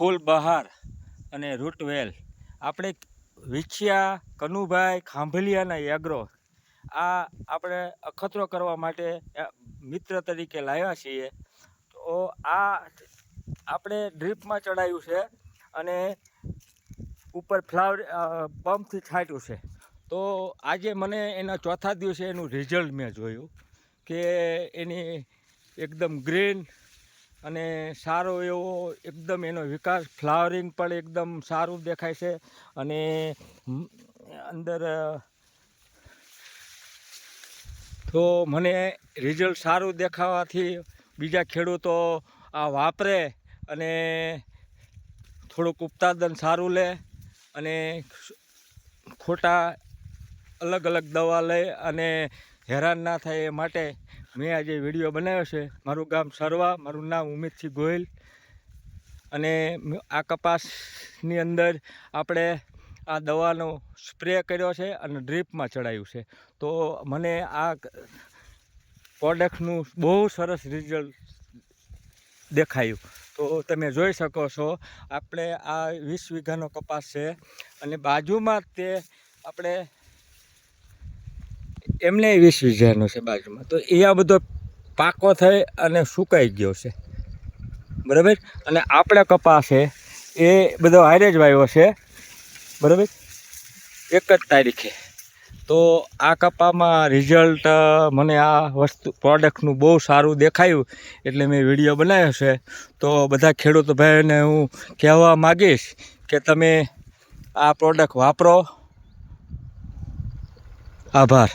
ફૂલ બહાર અને રૂટવેલ. આપણે વિછિયા, કનુભાઈ ખાંભલિયાના એગ્રો આ આપણે અખતરો કરવા માટે મિત્ર તરીકે લાવ્યા છીએ. તો આ આપણે ડ્રીપમાં ચડાવ્યું છે અને ઉપર ફ્લાવર પંપથી છાંટ્યું છે. તો આજે મને એના ચોથા દિવસે એનું રિઝલ્ટ મેં જોયું કે એની એકદમ ગ્રીન અને સારો એવો એકદમ એનો વિકાસ, ફ્લાવરિંગ પણ એકદમ સારું દેખાય છે. અને અંદર તો મને રિઝલ્ટ સારું દેખાવાથી બીજા ખેડૂતો આ વાપરે અને થોડુંક ઉત્પાદન સારું લે અને ખોટા અલગ અલગ દવા લઈ અને હેરાન ના થાય એ માટે મેં આજે વીડિયો બનાવ્યો છે. મારું ગામ સરવા, મારું નામ ઉમેદસિંહ ગોહિલ. અને આ કપાસની અંદર આપણે આ દવાનો સ્પ્રે કર્યો છે અને ડ્રીપમાં ચડાવ્યું છે. તો મને આ પ્રોડક્ટનું બહુ સરસ રિઝલ્ટ દેખાયું. તો તમે જોઈ શકો છો, આપણે આ વીસ વીઘાનો કપાસ છે અને બાજુમાં તે આપણે એમને વીસ વીઘાનો છે બાજુમાં. તો એ આ બધો પાકો થઈ અને સુકાઈ ગયો છે. બરાબર? અને આપણે કપાસ છે એ બધો હારે જ છે. બરાબર? એક જ તારીખે. તો આ કપામાં રિઝલ્ટ મને આ વસ્તુ પ્રોડક્ટનું બહુ સારું દેખાયું એટલે મેં વીડિયો બનાવ્યો છે. તો બધા ખેડૂત ભાઈને હું કહેવા માગીશ કે તમે આ પ્રોડક્ટ વાપરો. આભાર.